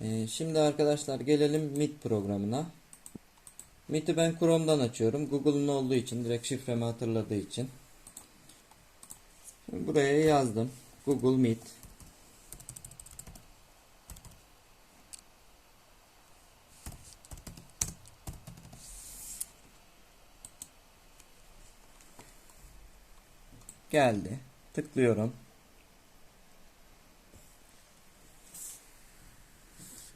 Ee, şimdi arkadaşlar gelelim Meet programına. Meet'i ben Chrome'dan açıyorum. Google'un olduğu için direkt şifremi hatırladığı için. Şimdi buraya yazdım. Google Meet. Geldi. Tıklıyorum.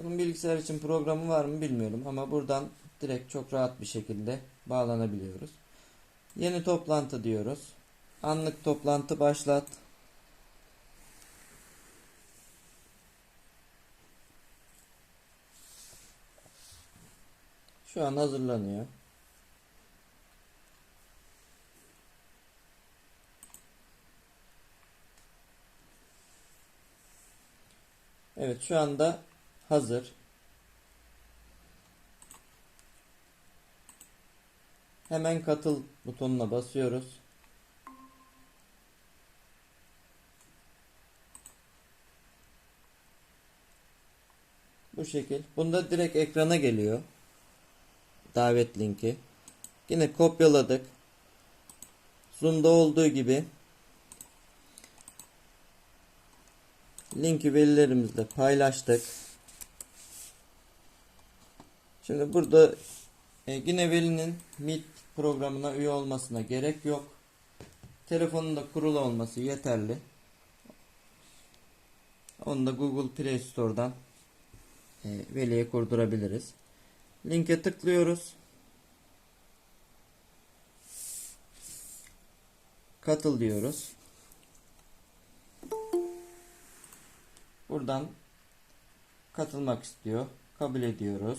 Bunun bilgisayar için programı var mı bilmiyorum ama buradan direkt çok rahat bir şekilde bağlanabiliyoruz. Yeni toplantı diyoruz. Anlık toplantı başlat. Şu an hazırlanıyor. Evet şu anda hazır. Hemen katıl butonuna basıyoruz. Bu şekil. Bunda direkt ekrana geliyor. Davet linki. Yine kopyaladık. Zoom'da olduğu gibi linki velilerimizle paylaştık. Şimdi burada e, yine velinin Meet programına üye olmasına gerek yok. Telefonunda kurulu olması yeterli. Onu da Google Play Store'dan e, veliye kurdurabiliriz. Linke tıklıyoruz. Katıl diyoruz. Buradan katılmak istiyor. Kabul ediyoruz.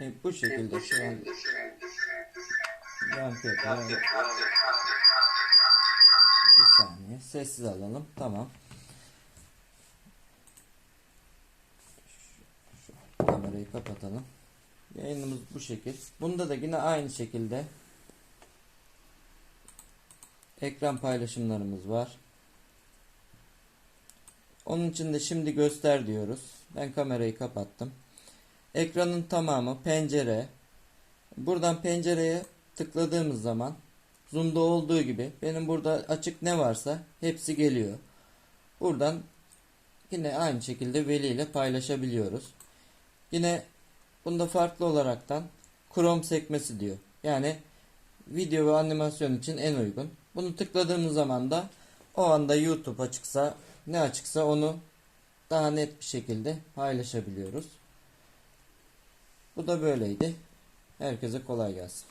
E, bu şekilde şu an Yankı yapıyor. Bir saniye. Sessiz alalım. Tamam. Şu kamerayı kapatalım. Yayınımız bu şekil. Bunda da yine aynı şekilde ekran paylaşımlarımız var. Onun için de şimdi göster diyoruz. Ben kamerayı kapattım. Ekranın tamamı pencere. Buradan pencereye tıkladığımız zaman zoom'da olduğu gibi benim burada açık ne varsa hepsi geliyor. Buradan yine aynı şekilde veli ile paylaşabiliyoruz. Yine bunda farklı olaraktan Chrome sekmesi diyor. Yani video ve animasyon için en uygun. Bunu tıkladığımız zaman da o anda YouTube açıksa ne açıksa onu daha net bir şekilde paylaşabiliyoruz. Bu da böyleydi. Herkese kolay gelsin.